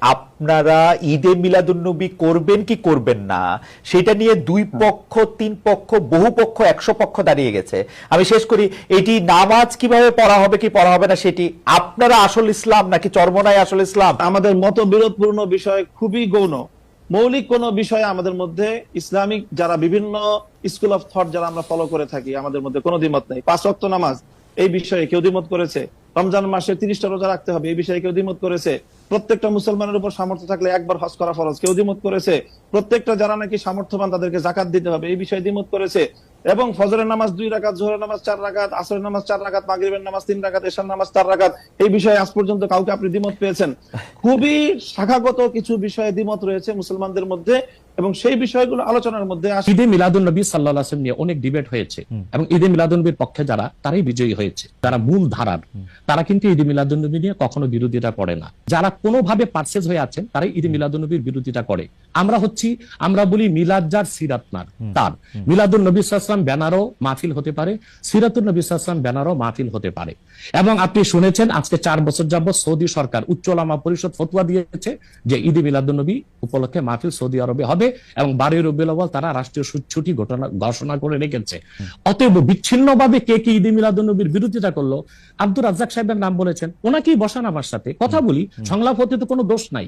আপনারা ঈদে মিলাদুন্নবী করবেন কি করবেন না সেটা নিয়ে দুই পক্ষ তিন পক্ষ বহু পক্ষ একশো পক্ষ দাঁড়িয়ে গেছে। আমি শেষ করি এটি নামাজ কীভাবে পড়া হবে কি পড়া হবে না সেটি আপনারা আসল ইসলাম নাকি চর্মনায় আসল ইসলাম? আমাদের মত বিরোধপূর্ণ বিষয় খুবই গৌণ। মৌলিক কোন বিষয়ে আমাদের মধ্যে ইসলামিক যারা বিভিন্ন স্কুল অফ থট যারা আমরা ফলো করে থাকি আমাদের মধ্যে কোনো দ্বিমত নেই। পাঁচ ওয়াক্ত নামাজ এই বিষয়ে কেউ দ্বিমত করেছে? রমজান মাসে তিরিশটা রোজা রাখতে হবে। এই বিষয়ে কেউ দ্বিমত করেছে? প্রত্যেকটা মুসলমানের উপর সামর্থ্য থাকলে একবার হজ করা ফরজ। কেউ দ্বিমত করেছে? প্রত্যেকটা যারা নাকি সামর্থ্যবান তাদেরকে জাকাত দিতে হবে। এই বিষয়ে দ্বিমত করেছে? এবং ফজরের নামাজ দুই রাকাত, জোহরের নামাজ চার রাকাত, আসরের নামাজ চার রাকাত, মাগরিবের নামাজ তিন রাকাত, এশার নামাজ চার রাকাত, এই বিষয়ে আজ পর্যন্ত কাউকে আপনি দ্বিমত পেয়েছেন? খুবই শাখাগত কিছু বিষয়ে দ্বিমত রয়েছে মুসলমানদের মধ্যে। এবং সেই বিষয়গুলো আলোচনার মধ্যে আসে। ঈদে মিলাদুল নবী সাল্লাহ আসলাম নিয়ে অনেক ডিবেট হয়েছে। এবং ঈদে মিলাদুল নবীর পক্ষে যারা তারাই বিজয়ী হয়েছে। যারা মূল ধারার তারা কিন্তু ঈদে মিলাদুল নবী নিয়ে কখনো বিরোধিতা করে না। যারা কোনোভাবে পার্সেজ হয়ে আছেন তারাই ঈদে মিলাদুল নবীর বিরোধিতা করে। আমরা হচ্ছি আমরা বলি মিলাদ যার সিরাতনার তার। মিলাদুল নবী সাল্লাম ব্যানারও মাহফিল হতে পারে সিরাতুল নবী সাল্লাম ব্যানারও মাহফিল হতে পারে। এবং আপনি শুনেছেন আজকে চার বছর যাবত সৌদি সরকার উচ্চ ওলামা পরিষদ ফতুয়া দিয়েছে যে ঈদে মিলাদুল নবী উপলক্ষে মাহফিল সৌদি আরবে হবে। এবং বারোই রবিউল আউয়াল তারা রাষ্ট্রীয় সুচ্ছুটি ছুটি ঘটনা ঘোষণা করে রেখেছে। অতএব বিচ্ছিন্নভাবে কে কে ঈদে মিলাদ নবীর বিরোধিতা করল? আব্দুর রাজ্জাক সাহেবের নাম বলেছেন। ওনাকেই বসান আমার সাথে। কথা বলি সংলাপ হতে তো কোনো দোষ নাই।